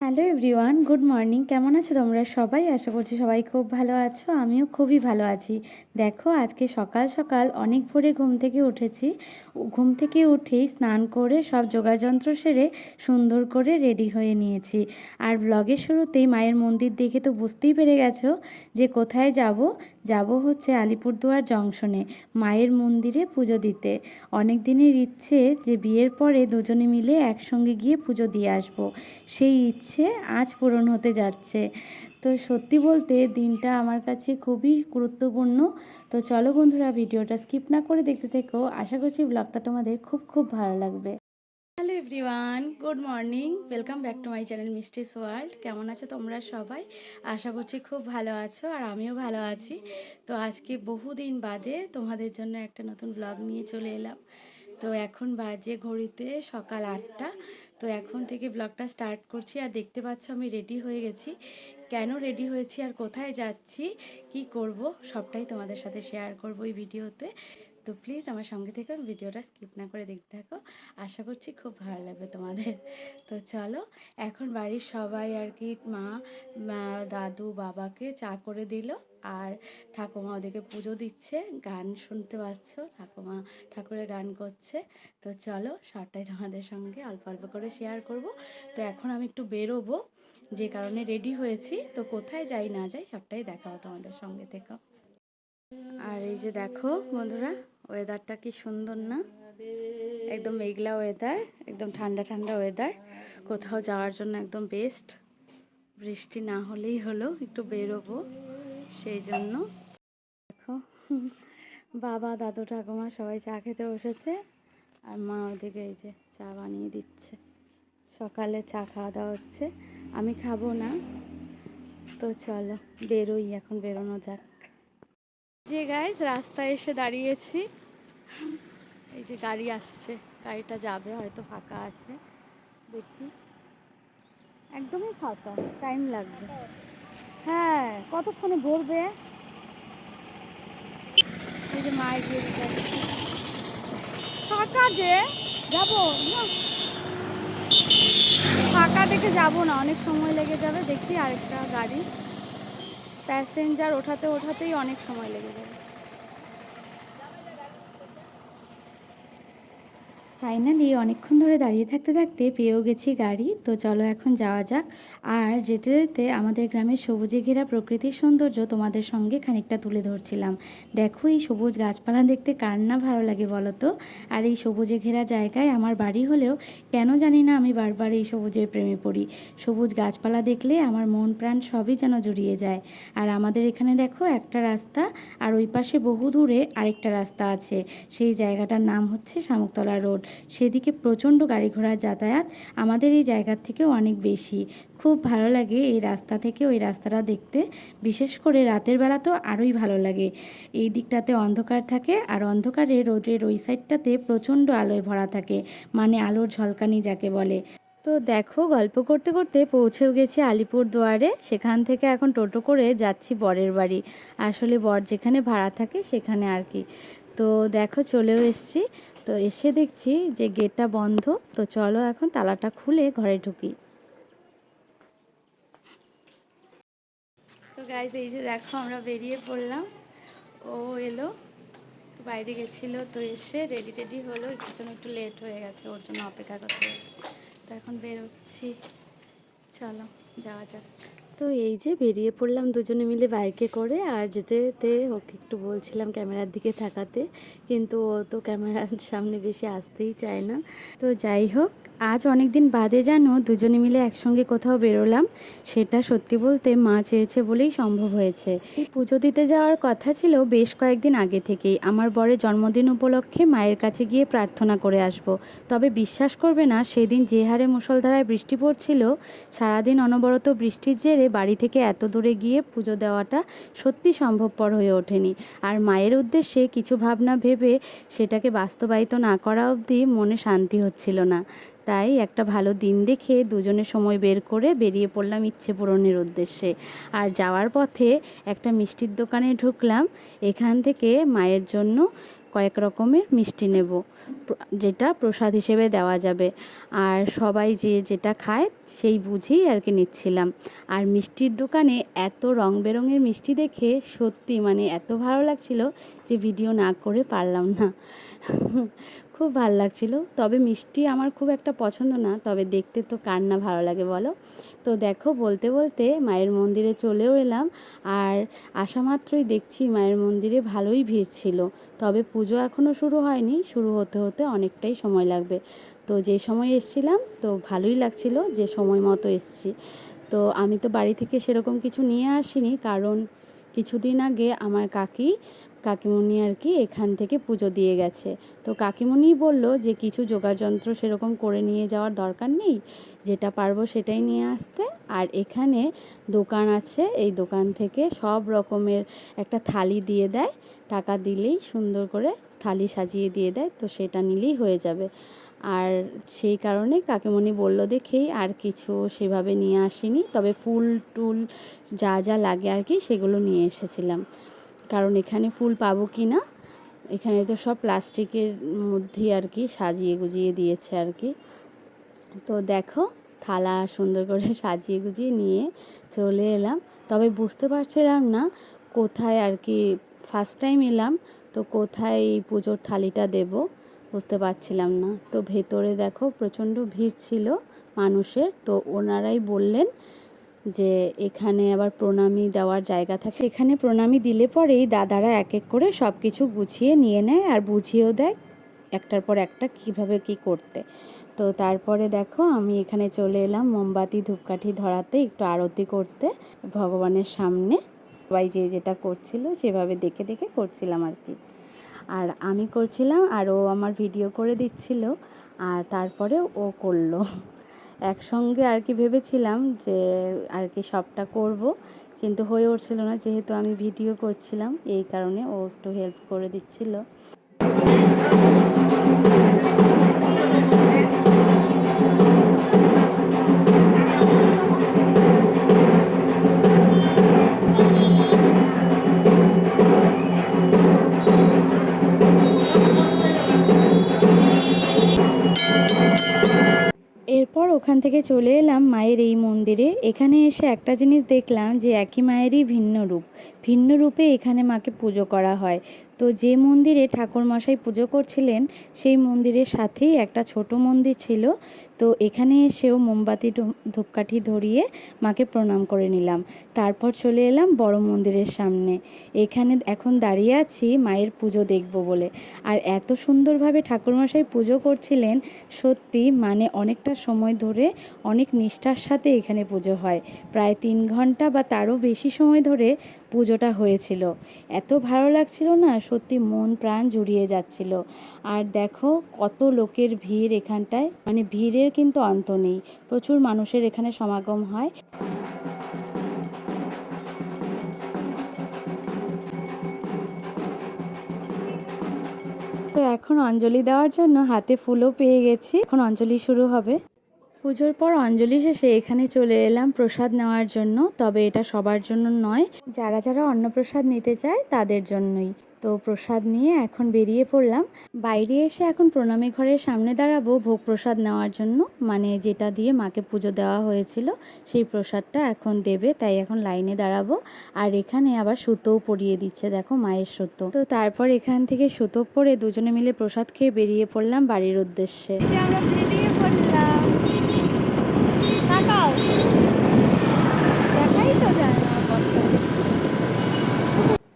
Hello everyone, good morning. কেমন আছো তোমরা সবাই? আশা করছি সবাই খুব ভালো আছো, আমিও খুবই ভালো আছি। দেখো, আজকে সকাল সকাল অনেক ভোরে ঘুম থেকে উঠেছি। ঘুম থেকে উঠেই স্নান করে সব যোগাযন্ত্র সেরে সুন্দর করে রেডি হয়ে নিয়েছি। আর ব্লগের শুরুতেই মায়ের মন্দির দেখে তো বুঝতেই পেরে গেছো যে কোথায় যাব। যাব হচ্ছে আলিপুরদুয়ার জংশনে, মায়ের মন্দিরে পুজো দিতে। অনেক দিনের ইচ্ছে যে বিয়ের পরে দুজনে মিলে একসঙ্গে গিয়ে পুজো দিয়ে আসব। সেই ইচ্ছে আজ পূরণ হতে যাচ্ছে। তো সত্যি বলতে দিনটা আমার কাছে খুবই গুরুত্বপূর্ণ। তো চলো বন্ধুরা, ভিডিওটা স্কিপ না করে দেখতে থেকো। আশা করছি ব্লগটা তোমাদের খুব খুব ভালো লাগবে। Hello everyone, good morning. Welcome back to my channel mistress world. কেমন আছো তোমরা সবাই? আশা করছি খুব ভালো আছো আর আমিও ভালো আছি। তো আজকে বহুদিন বাদে তোমাদের জন্য একটা নতুন ব্লগ নিয়ে চলে এলাম। তো এখন বাজে ঘড়িতে সকাল আটটা। তো এখন থেকে ব্লগটা স্টার্ট করছি আর দেখতে পাচ্ছ আমি রেডি হয়ে গেছি। কেন রেডি হয়েছি আর কোথায় যাচ্ছি, কি করব, সবটাই তোমাদের সাথে শেয়ার করব এই ভিডিওতে। তো প্লিজ আমার সঙ্গে থেকে ভিডিওটা স্কিপ না করে দেখতে থাকো। আশা করছি খুব ভালো লাগবে তোমাদের। তো চলো, এখন বাড়ির সবাই আর কি মা, দাদু, বাবাকে চা করে দিল। আর ঠাকুমা ওদেরকে পুজো দিচ্ছে, গান শুনতে পাচ্ছ, ঠাকুমা ঠাকুরের গান করছে। তো চলো সবটাই তোমাদের সঙ্গে অল্প অল্প করে শেয়ার করব। তো এখন আমি একটু বেরোবো, যে কারণে রেডি হয়েছি। তো কোথায় যাই না যাই, সবটাই দেখাও তোমাদের সঙ্গে থেকে। আর এই যে দেখো বন্ধুরা ওয়েদারটা কি সুন্দর না? একদম মেঘলা ওয়েদার একদম ঠান্ডা ঠান্ডা ওয়েদার কোথাও যাওয়ার জন্য একদম বেস্ট বৃষ্টি না হলেই হলো, একটু বেরোবো। সেই জন্য। দেখো, বাবা, দাদু, ঠাকুমা সবাই চা খেতে বসেছে। আর মা ওদিকে এই যে চা বানিয়ে দিচ্ছে। সকালে চা খাওয়া দাওয়া হচ্ছে। আমি খাব না। তো চলো, বেরোই, এখন বেরোনো যাক। যে গাইজ রাস্তায় এসে দাঁড়িয়েছি। এই যে গাড়ি আসছে, গাড়িটা যাবে, হয়তো ফাঁকা আছে। দেখি। একদমই ফাঁকা টাইম লাগবে। হ্যাঁ কতক্ষণে ভরবে যে মায়ের ফাঁকা যে, যাব। না। ফাঁকা দেখে যাব না, অনেক সময় লেগে যাবে। দেখি আরেকটা গাড়ি। প্যাসেঞ্জার ওঠাতে ওঠাতেই অনেক সময় লেগে যাবে। ফাইনালি অনেকক্ষণ ধরে দাঁড়িয়ে থাকতে থাকতে পেয়েও গেছি গাড়ি। তো চলো এখন যাওয়া যাক। আর যেতে যেতে আমাদের গ্রামের সবুজে ঘেরা প্রকৃতির সৌন্দর্য তোমাদের সঙ্গে খানিকটা তুলে ধরছিলাম। দেখো এই সবুজ গাছপালা দেখতে কার না ভালো লাগে বলো তো আর এই সবুজে ঘেরা জায়গায় আমার বাড়ি হলেও কেন জানি না আমি বারবার এই সবুজের প্রেমে পড়ি। সবুজ গাছপালা দেখলে আমার মন প্রাণ সবই যেন জুড়িয়ে যায়। আর আমাদের এখানে দেখো একটা রাস্তা, আর ওই পাশে বহু দূরে আরেকটা রাস্তা আছে। সেই জায়গাটার নাম হচ্ছে শামুকতলা রোড। সেদিকে প্রচণ্ড গাড়ি ঘোড়ার যাতায়াত আমাদের এই জায়গার থেকেও অনেক বেশি। খুব ভালো লাগে এই রাস্তা থেকে ওই রাস্তাটা দেখতে। বিশেষ করে রাতের বেলা তো আরোই ভালো লাগে। এই দিকটাতে অন্ধকার থাকে আর অন্ধকারে রোডের ওই সাইডটাতে প্রচণ্ড আলোয় ভরা থাকে মানে আলোর ঝলকানি যাকে বলে। তো দেখো, গল্প করতে করতে পৌঁছেও গেছি আলিপুর দুয়ারে। সেখান থেকে এখন টোটো করে যাচ্ছি বরের বাড়ি। আসলে বর যেখানে ভাড়া থাকে সেখানে আর কি। তো দেখো, চলেও এসছি। তো এসে দেখছি যে গেটটা বন্ধ। তো চলো এখন তালাটা খুলে ঘরে ঢুকি। তো গাইজ এই যে দেখো আমরা বেরিয়ে পড়লাম। ও এলো, বাইরে গেছিল তো এসে রেডি টেডি হলো। একটু জন্য একটু লেট হয়ে গেছে, ওর জন্য অপেক্ষা করতে তো এখন বেরোচ্ছি। চলো, যাওয়া যাক। তো এই যে বেরিয়ে পড়লাম দুজনে মিলে বাইকে করে, আর যেতে যেতে ওকে একটু বলছিলাম ক্যামেরার দিকে থাকাতে কিন্তু ও তো ক্যামেরার সামনে বেশি আসতেই চায় না। তো যাই হোক আজ অনেক দিন বাদে জানো দুজনে মিলে একসঙ্গে কোথাও বেরোলাম। সেটা সত্যি বলতে মা চেয়েছে বলেই সম্ভব হয়েছে। পুজো দিতে যাওয়ার কথা ছিল বেশ কয়েকদিন আগে থেকেই। আমার বরের জন্মদিন উপলক্ষে মায়ের কাছে গিয়ে প্রার্থনা করে আসব। তবে বিশ্বাস করবে না, সেদিন যে হারে মুষলধারায় বৃষ্টি পড়ছিল, সারাদিন অনবরত বৃষ্টির জেরে বাড়ি থেকে এত দূরে গিয়ে পুজো দেওয়াটা সত্যি সম্ভবপর হয়ে ওঠেনি। আর মায়ের উদ্দেশ্যে কিছু ভাবনা ভেবে সেটাকে বাস্তবায়িত না করা অবধি মনে শান্তি হচ্ছিল না। তাই একটা ভালো দিন দেখে দুজনে সময় বের করে বেরিয়ে পড়লাম ইচ্ছে পূরণের উদ্দেশ্যে। আর যাওয়ার পথে একটা মিষ্টির দোকানে ঢুকলাম। এখান থেকে মায়ের জন্য কয়েক রকমের মিষ্টি নেব যেটা প্রসাদ হিসেবে দেওয়া যাবে। আর সবাই যে যেটা খায় সেই বুঝেই আর কি নিচ্ছিলাম। আর মিষ্টির দোকানে এত রং বেরঙের মিষ্টি দেখে সত্যি মানে এত ভালো লাগছিল যে ভিডিও না করে পারলাম না। খুব ভালো লাগছিল। তবে মিষ্টি আমার খুব একটা পছন্দ না, তবে দেখতে তো কার না ভালো লাগে বলো? তো দেখো, বলতে বলতে মায়ের মন্দিরে চলেও এলাম, আর আসা মাত্রই দেখছি মায়ের মন্দিরে ভালোই ভিড় ছিল। তবে পুজো এখনও শুরু হয়নি, শুরু হতে হতে অনেকটাই সময় লাগবে। তো যে সময় এসছিলাম, তো ভালোই লাগছিল যে সময় মতো এসছি। তো আমি তো বাড়ি থেকে সেরকম কিছু নিয়ে আসিনি, কারণ কিছুদিন আগে আমার কাকি, কাকিমণি আর কি এখান থেকে পুজো দিয়ে গেছে। তো কাকিমণি বলল যে কিছু জোগাড় যন্ত্র সেরকম করে নিয়ে যাওয়ার দরকার নেই, যেটা পারব সেটাই নিয়ে আসতে। আর এখানে দোকান আছে, এই দোকান থেকে সব রকমের একটা থালি দিয়ে দেয়। টাকা দিলেই সুন্দর করে থালি সাজিয়ে দিয়ে দেয়, তো সেটা নিলেই হয়ে যাবে। আর সেই কারণে কাকিমণি বলল দেখেই আর কিছু সেভাবে নিয়ে আসিনি। তবে ফুল টুল যা যা লাগে আর কি সেগুলো নিয়ে এসেছিলাম। কারণ এখানে ফুল পাবো কি না, এখানে তো সব প্লাস্টিকের মধ্যেই আর কি সাজিয়ে গুজিয়ে দিয়েছে আর কি। তো দেখো, থালা সুন্দর করে সাজিয়ে গুজিয়ে নিয়ে চলে এলাম। তবে বুঝতে পারছিলাম না কোথায় আর কি ফার্স্ট টাইম এলাম, তো কোথায় এই পুজোর থালিটা দেব? বুঝতে পারছিলাম না। তো ভেতরে দেখো প্রচণ্ড ভিড় ছিল মানুষের। তো ওনারাই বললেন যে এখানে আবার প্রণামী দেওয়ার জায়গা থাকে। সেখানে প্রণামী দিলে পরেই দাদারা এক এক করে সব কিছু গুছিয়ে নিয়ে নেয় আর বুঝিয়েও দেয় একটার পর একটা কীভাবে কি করতে। তো তারপরে দেখো আমি এখানে চলে এলাম মোমবাতি, ধূপকাঠি ধরাতে, একটু আরতি করতে। ভগবানের সামনে সবাই যে যেটা করছিল সেভাবে দেখে দেখে করছিলাম আর কি। আর আমি করছিলাম আর ও আমার ভিডিও করে দিচ্ছিল, আর তারপরে ও করল। একসঙ্গে আর কি ভেবেছিলাম যে আর কি সবটা করব, কিন্তু হয়ে উঠছিল না, যেহেতু আমি ভিডিও করছিলাম, এই কারণে ও একটু হেল্প করে দিচ্ছিল। ওখান থেকে চলে এলাম মায়ের এই মন্দিরে। এখানে এসে একটা জিনিস দেখলাম যে, একই মায়েরই ভিন্ন রূপ। ভিন্ন রূপে এখানে মাকে পুজো করা হয়। তো যে মন্দিরে ঠাকুরমশাই পুজো করছিলেন, সেই মন্দিরের সাথেই একটা ছোট মন্দির ছিল। তো এখানে এসেও মোমবাতি ধূপ- ধূপকাঠি ধরিয়ে মাকে প্রণাম করে নিলাম। তারপর চলে এলাম বড় মন্দিরের সামনে। এখানে এখন দাঁড়িয়ে আছি মায়ের পুজো দেখব বলে। আর এত সুন্দরভাবে ঠাকুরমশাই পুজো করছিলেন, সত্যি মানে অনেকটা সময় ধরে অনেক নিষ্ঠার সাথে এখানে পুজো হয়। প্রায় তিন ঘণ্টা বা তারও বেশি সময় ধরে পুজোটা হয়েছিল। এত ভালো লাগছিল না সত্যি মন প্রাণ জুড়িয়ে যাচ্ছিল। আর দেখো কত লোকের ভিড় এখানটায়। মানে ভিড়ের কিন্তু অন্ত নেই। প্রচুর মানুষের এখানে সমাগম হয়। তো এখন অঞ্জলি দেওয়ার জন্য হাতে ফুলও পেয়ে গেছি। এখন অঞ্জলি শুরু হবে। পুজোর পর অঞ্জলি শেষে এখানে চলে এলাম প্রসাদ নেওয়ার জন্য, তবে এটা সবার জন্য নয়। যারা যারা অন্নপ্রসাদ নিতে চায় তাদের জন্যই। তো প্রসাদ নিয়ে এখন বেরিয়ে পড়লাম। বাইরে এসে এখন প্রণামী ঘরের সামনে দাঁড়াবো ভোগ প্রসাদ নেওয়ার জন্য। মানে যেটা দিয়ে মাকে পুজো দেওয়া হয়েছিল, সেই প্রসাদটা এখন দেবে, তাই এখন লাইনে দাঁড়াবো। আর এখানে আবার সুতোও পরিয়ে দিচ্ছে, দেখো মায়ের সুতো। তো তারপর এখান থেকে সুতো পরে দুজনে মিলে প্রসাদ খেয়ে বেরিয়ে পড়লাম বাড়ির উদ্দেশ্যে আমরা বেরিয়ে পড়লাম তাকাও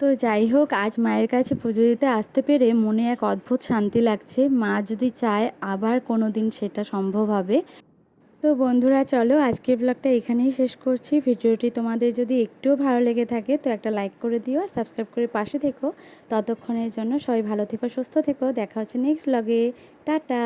তো যাই হোক, আজ মায়ের কাছে পুজো দিতে আসতে পেরে মনে এক অদ্ভুত শান্তি লাগছে। মা যদি চায় আবার কোনো দিন সেটা সম্ভব হবে। তো বন্ধুরা, চলো আজকের ব্লগটা এখানেই শেষ করছি। ভিডিওটি তোমাদের যদি একটুও ভালো লেগে থাকে, তো একটা লাইক করে দিও আর সাবস্ক্রাইব করে পাশে থেকো। ততক্ষণের জন্য সবাই ভালো থেকো, সুস্থ থেকো। দেখা হচ্ছে নেক্সট ব্লগে টাটা!